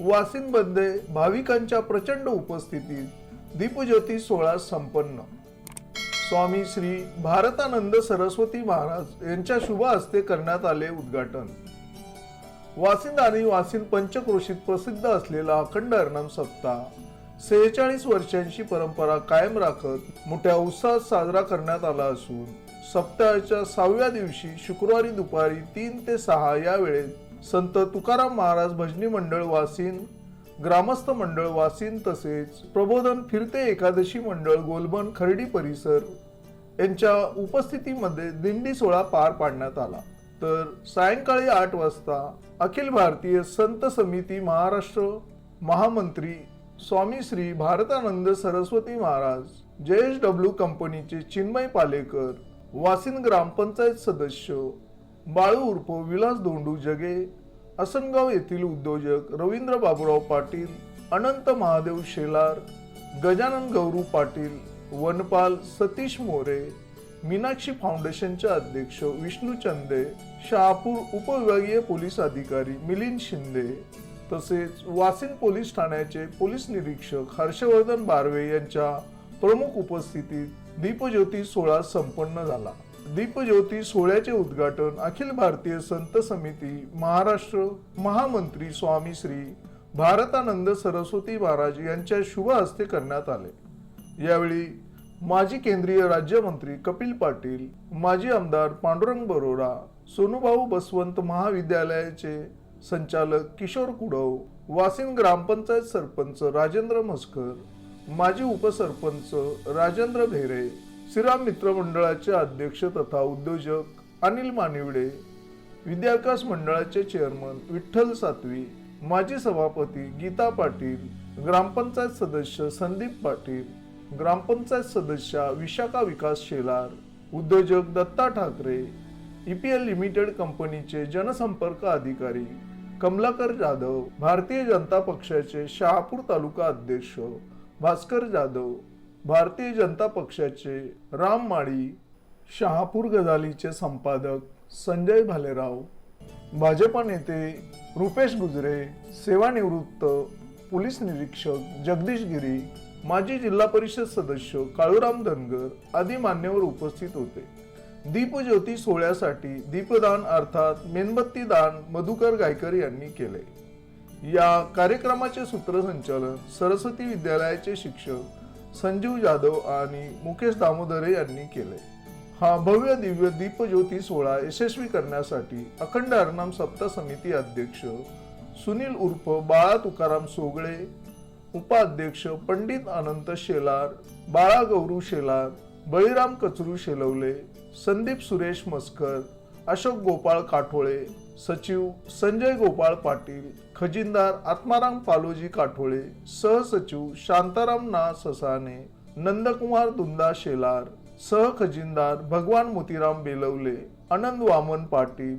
वासिनमध्ये भाविकांच्या प्रचंड उपस्थितीत दीपज्योती सोहळा संपन्न. स्वामी श्री भारतानंद सरस्वती महाराज यांच्या शुभ हस्ते करण्यात आले उद्घाटन. वासिंद आणि वासिंद पंचक्रोशीत प्रसिद्ध असलेला अखंड अर्णम सप्ताह सेहेचाळीस वर्षांची परंपरा कायम राखत मोठ्या उत्साहात साजरा करण्यात आला असून सप्ताहाच्या सहाव्या दिवशी शुक्रवारी दुपारी तीन ते सहा या वेळेत संत तुकाराम महाराज भजनी मंडळ वासिन ग्रामस्थ मंडळ वासिन तसेच प्रबोधन फिरते एकादशी मंडळ गोलबन खर्डी परिसर यांच्या उपस्थितीमध्ये दिंडी सोहळा पार पाडण्यात आला. तर सायंकाळी आठ वाजता अखिल भारतीय संत समिती महाराष्ट्र महामंत्री स्वामी श्री भारतानंद सरस्वती महाराज जे एस डब्ल्यू कंपनीचे चिन्मय पालेकर वासिन ग्रामपंचायत सदस्य बाळू उर्फ विलास धोंडू जगे असनगाव येथील उद्योजक रवींद्र बाबूराव पाटील अनंत महादेव शेलार गजानन गौरू पाटील वनपाल सतीश मोरे मीनाक्षी फाउंडेशनचे अध्यक्ष विष्णू चंदे शहापूर उपविभागीय पोलीस अधिकारी मिलिंद शिंदे तसेच वासिन पोलीस ठाण्याचे पोलीस निरीक्षक हर्षवर्धन बारवे यांच्या प्रमुख उपस्थितीत दीपज्योती सोहळा संपन्न झाला. दीपज्योती सोहळ्याचे उद्घाटन अखिल भारतीय संत समिती महाराष्ट्र महामंत्री स्वामी श्री भारतानंद सरस्वती महाराज यांच्या शुभ हस्ते करण्यात आले. यावेळी माजी केंद्रीय राज्यमंत्री कपिल पाटील माजी आमदार पांडुरंग बरोरा सोनूभाऊ बसवंत महाविद्यालयाचे संचालक किशोर कुडव वासिन ग्रामपंचायत सरपंच राजेंद्र म्हसकर माजी उपसरपंच राजेंद्र भेरे श्रीराम मित्र मंडळाचे अध्यक्ष तथा उद्योजक अनिल मानिवडे विद्याविकास मंडळाचे चेअरमन विठ्ठल सातवी माजी सभापती गीता पाटील ग्रामपंचायत सदस्य संदीप पाटील ग्रामपंचायत सदस्या विशाखा विकास शेलार उद्योजक दत्ता ठाकरे ईपीएल लिमिटेड कंपनीचे जनसंपर्क अधिकारी कमलाकर जाधव भारतीय जनता पक्षाचे शहापूर तालुका अध्यक्ष भास्कर जाधव भारतीय जनता पक्षाचे राम माळी शहापूर गजालीचे संपादक संजय भालेराव भाजपा नेते रुपेश गुजरे सेवानिवृत्त पोलीस निरीक्षक जगदीश गिरी माजी जिल्हा परिषद सदस्य काळूराम धनगर आदी मान्यवर उपस्थित होते. दीपज्योती सोहळ्यासाठी दीपदान अर्थात मेणबत्ती दान मधुकर गायकर यांनी केले. या कार्यक्रमाचे सूत्रसंचालन सरस्वती विद्यालयाचे शिक्षक संजीव जाधव आणि मुकेश दामोदरे यांनी केले. हा भव्य दिव्य दीपज्योती सोहळा यशस्वी करण्यासाठी अखंड हरनाम सप्ताह समिती अध्यक्ष सुनील उर्फ बाळा तुकाराम सोगळे उपाध्यक्ष पंडित अनंत शेलार बाळा गौरू शेलार बळीराम कचरू शेलवले संदीप सुरेश मस्कर अशोक गोपाळ काठोळे सचिव संजय गोपाळ पाटील खजिनदार आत्माराम पालोजी काठोळे सहसचिव शांताराम ना ससाने नंदकुमार दुंदा शेलार सहखजिनदार भगवान मोतीराम बेलवले आनंद वामन पाटील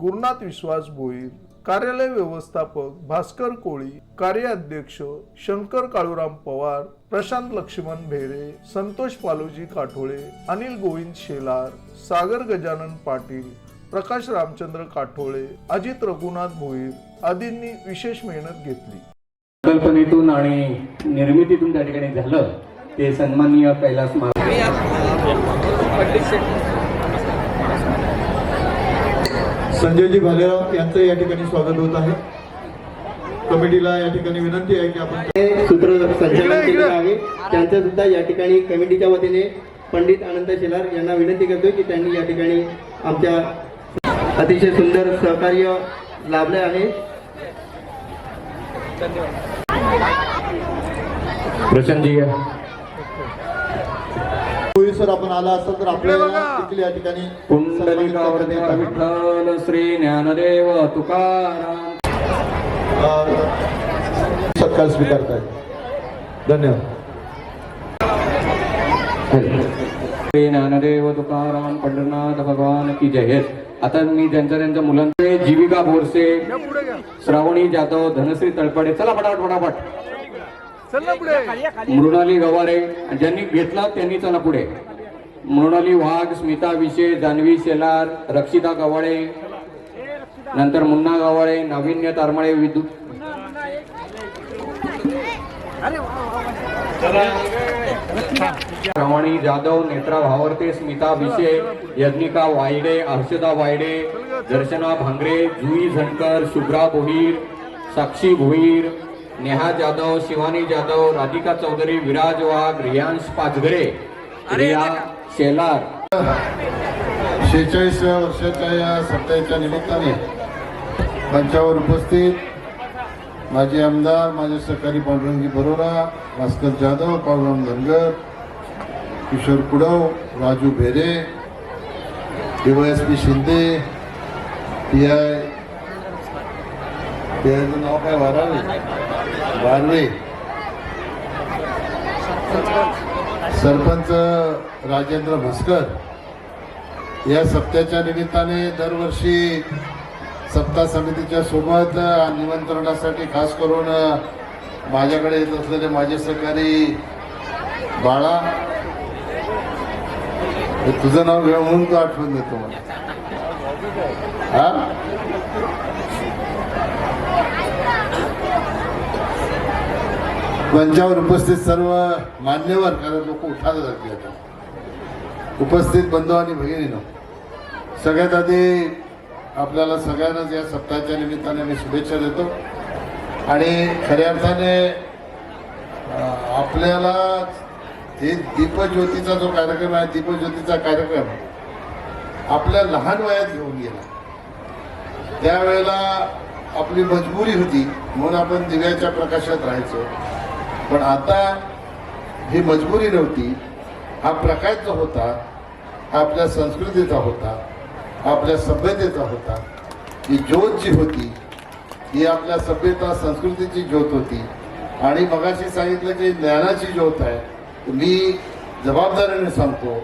गुरुनाथ विश्वास भोईर कार्यालय व्यवस्थापक भास्कर कोळी कार्याध्यक्ष शंकर काळूराम पवार प्रशांत लक्ष्मण भेरे संतोष पालोजी काठोळे अनिल गोविंद शेलार सागर गजानन पाटील प्रकाश रामचंद्र काठोळे अजित रघुनाथ भोईर आदींनी विशेष मेहनत घेतली. कल्पनेतून आणि निर्मितीतून त्या ठिकाणी झालं ते सन्माननीय कैलास संजयजी भालेराव यांचं या ठिकाणी स्वागत होत आहे. कमिटीला या ठिकाणी विनंती आहे की आपण सूत्र संचालन केलेलं आहे. त्यांचं सुद्धा या ठिकाणी कमिटीच्या वतीने पंडित अनंत शेलार यांना विनंती करतोय की त्यांनी या ठिकाणी आमच्या अतिशय सुंदर सहकार्य लाभले आहे. प्रशांतजी पूर्वी सर आपण आला असाल तर आपल्याला देखील या ठिकाणी पुंडलिकावरती सन्मानित करण्यात विठ्ठल श्री ज्ञानदेव तुकाराम. पुरस्कार स्वीकारतायत धन्यवाद. श्री ज्ञानदेव तुकाराम पंढरनाथ भगवान की जय. हे. आता मी त्यांच्या त्यांच्या मुलांकडे जीविका बोरसे श्रावणी जाधव धनश्री तळपडे. चला फटाफट फटाफट मृणाली गवारे ज्यांनी घेतला त्यांनी चला पुढे. मृणाली वाघ स्मिता विशे जान्हवी शेलार रक्षिता गवाळे नंतर मुन्ना गवाळे नाविन्य तारमळे विद्युत श्रावणी जाधव नेत्रा भावर्ते स्मिता विशे यज्ञिका वायडे हर्षदा वायडे दर्शना भांगरे जुई झणकर शुभ्रा भोईर साक्षी भोईर नेहा जाधव शिवानी जाधव राधिका चौधरी विराज वाघ रियांश पाचघरे रिया शेलार. शेहेचाळीसव्या वर्षाच्या या सप्ताहाच्या निमित्ताने मंचावर उपस्थित माजी आमदार माझे सहकारी Pandurangi Warora Bhaskar Jadhav Pandurang Dhangar Kishor Kudav Raju Bhere D Y S P Shinde P I P आयचं नाव काय? वारावे. वारवे. सरपंच राजेंद्र भस्कर. या सप्त्याच्या निमित्ताने दरवर्षी सप्ताह समितीच्या सोबत निमंत्रणासाठी खास करून माझ्याकडे येत असलेले माझे सहकारी बाळा हे तुझं नाव घ्या म्हणून तो आठवण देतो मला. हा? मंचावर उपस्थित सर्व मान्यवर कारण लोक उठायला लागले आता. उपस्थित बंधू आणि भगिनी सगळ्यात आधी आपल्याला सगळ्यांनाच या सप्ताहाच्या निमित्ताने मी शुभेच्छा देतो. आणि खऱ्या अर्थाने आपल्याला हे दीपज्योतीचा जो कार्यक्रम आहे दीपज्योतीचा कार्यक्रम आपल्या लहान वयात घेऊन गेला. त्यावेळेला आपली मजबुरी होती म्हणून आपण दिव्याच्या प्रकाशात राहायचो. पण आता ही मजबुरी नव्हती. हा प्रकाश जो होता हा आपल्या संस्कृतीचा होता आपल्या सभ्यतेचा होता. ही ज्योत जी होती ही आपल्या सभ्यता संस्कृतीची ज्योत होती. आणि मगाशी सांगितलं की ज्ञानाची ज्योत आहे. मी जबाबदारीने सांगतो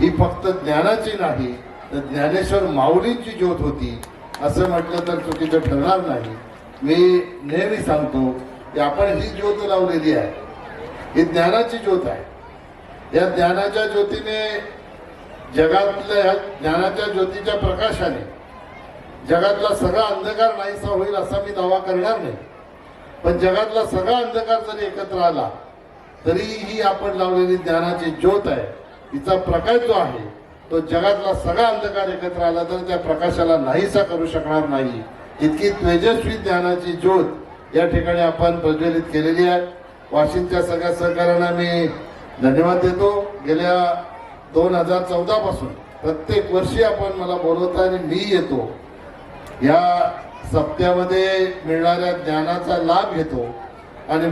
ही फक्त ज्ञानाची नाही तर ज्ञानेश्वर माऊलींची ज्योत होती असं म्हटलं तर चुकीचं ठरणार नाही. मी नेहमी सांगतो की आपण ही ज्योत लावलेली आहे ही ज्ञानाची ज्योत आहे. या ज्ञानाच्या ज्योतीने जगातल्या ह्या ज्ञानाच्या ज्योतीच्या प्रकाशाने जगातला सगळा अंधकार नाहीसा होईल असा मी दावा करणार नाही. पण जगातला सगळा अंधकार जरी एकत्र आला तरीही आपण लावलेली ज्ञानाची ज्योत आहे. तिचा प्रकाश जो आहे तो जगातला सगळा अंधकार एकत्र आला तर त्या प्रकाशाला नाहीसा करू शकणार नाही. इतकी तेजस्वी ज्ञानाची ज्योत या ठिकाणी आपण प्रज्वलित केलेली आहे. वाशिमच्या सगळ्या सहकाऱ्यांना मी धन्यवाद देतो. गेल्या दोन हजार चौदा पासून प्रत्येक वर्षी आपण मला बोलवता आणि मी येतो. या सप्त्यामध्ये मिळणाऱ्या ज्ञानाचा लाभ घेतो. आणि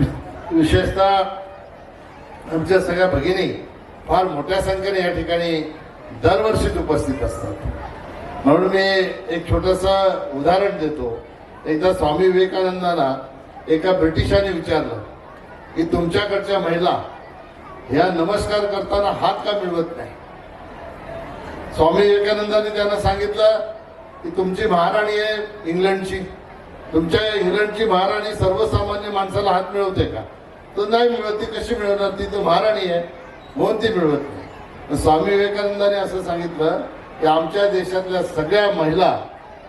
विशेषतः आमच्या सगळ्या भगिनी फार मोठ्या संख्येने या ठिकाणी दरवर्षीच उपस्थित असतात. म्हणून मी एक छोटस उदाहरण देतो. एकदा स्वामी विवेकानंदांना एका ब्रिटिशाने विचारलं की तुमच्याकडच्या महिला ह्या नमस्कार करताना हात का मिळवत नाही? स्वामी विवेकानंदांनी त्यांना सांगितलं की तुमची महाराणी आहे इंग्लंडची. तुमच्या इंग्लंडची महाराणी सर्वसामान्य माणसाला हात मिळवते का? तर नाही मिळवत ती कशी मिळवणार ती तर महाराणी आहे म्हणून ती मिळवत नाही. स्वामी विवेकानंदाने असं सांगितलं की आमच्या देशातल्या सगळ्या महिला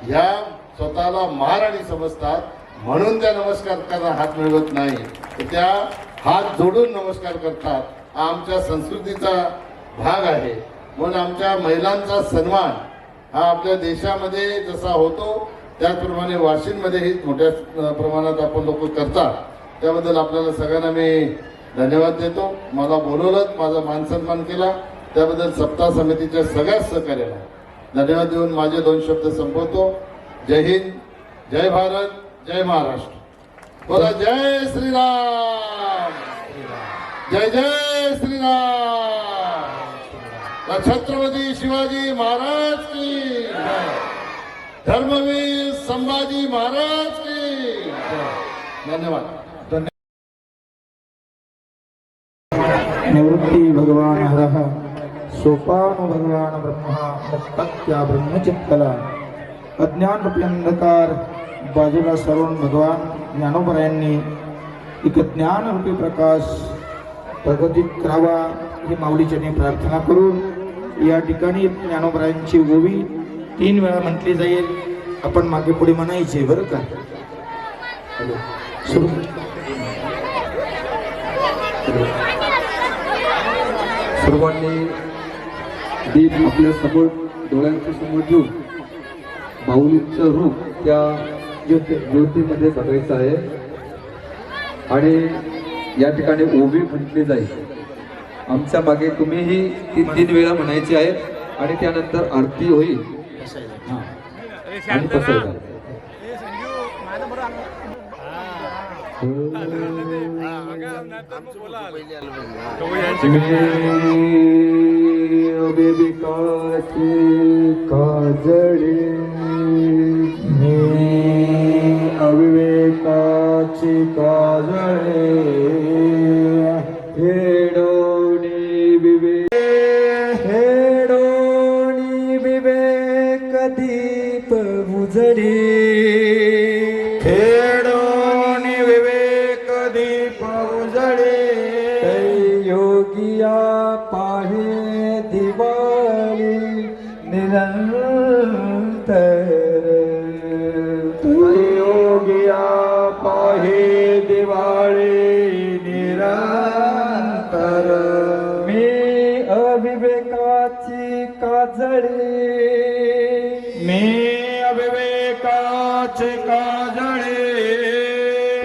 ह्या स्वतःला महाराणी समजतात म्हणून त्या नमस्कार करताना हात मिळवत नाही. तर त्या हात जोडून नमस्कार करतात. हा आमच्या संस्कृतीचा भाग आहे. म्हणून आमच्या महिलांचा सन्मान हा आपल्या देशामध्ये जसा होतो त्याचप्रमाणे वाशिममध्येही मोठ्या प्रमाणात आपण लोक करतात. त्याबद्दल आपल्याला सगळ्यांना मी धन्यवाद देतो. मला बोलवलं माझा मान सन्मान केला. त्याबद्दल सप्ताह समितीच्या सगळ्याच सहकार्याला धन्यवाद देऊन माझे दोन शब्द संपवतो. जय हिंद जय भारत जय महाराष्ट्र. बोला जय श्रीराम. जय जय श्रीराम. छत्रपती शिवाजी महाराज की धर्मवीर संभाजी महाराज की धन्यवाद. निवृत्ती भगवान हरः सोपान भगवान ब्रह्मा मुक्तत्या ब्रह्मचित्तला। अज्ञान रूपी अंधकार बाजूला सरून भगवान ज्ञानोबरायांनी एक ज्ञानरूपी प्रकाश प्रगतीत करावा ही माऊलीच्याने प्रार्थना करून या ठिकाणी ज्ञानोपरायांची गोवी तीन वेळा म्हटली जाईल. आपण मागे पुढे म्हणायचे बरं का? हॅलो. सर्वांनी दीप आपल्यासमोर डोळ्यांच्या समोर ठेवून माऊलीचं रूप त्या ज्योती ज्योतीमध्ये बघायचं आहे. आणि या ठिकाणी ओवी म्हटली जाईल. आमच्या मागे तुम्हीही ती तीन वेळा म्हणायची आहे आणि त्यानंतर आरती होईल. हां. आणि बसायचं अविवेकाची काजळे मी अविवेकाची काजळे दिवाळी निरंतर. मी अविवेकाची काजळी. मी अविवेकाची काजळी.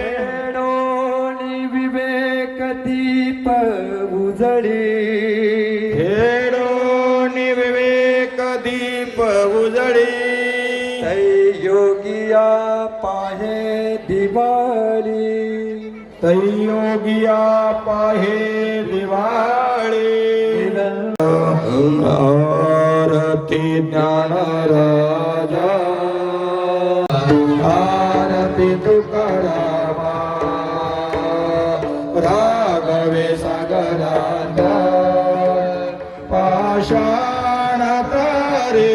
खेडोनी विवेक दीप उजळी. खेडोनी विवेक दीप उजळी. योगिया पाहे दिवाळी तै योगिया पाहे दिवाळी आरती ज्ञान राजा आरती तुकारामा राघवे सागरांत पाषाण तारे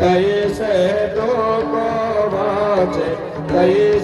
तैसे तो वाचे तैसे तो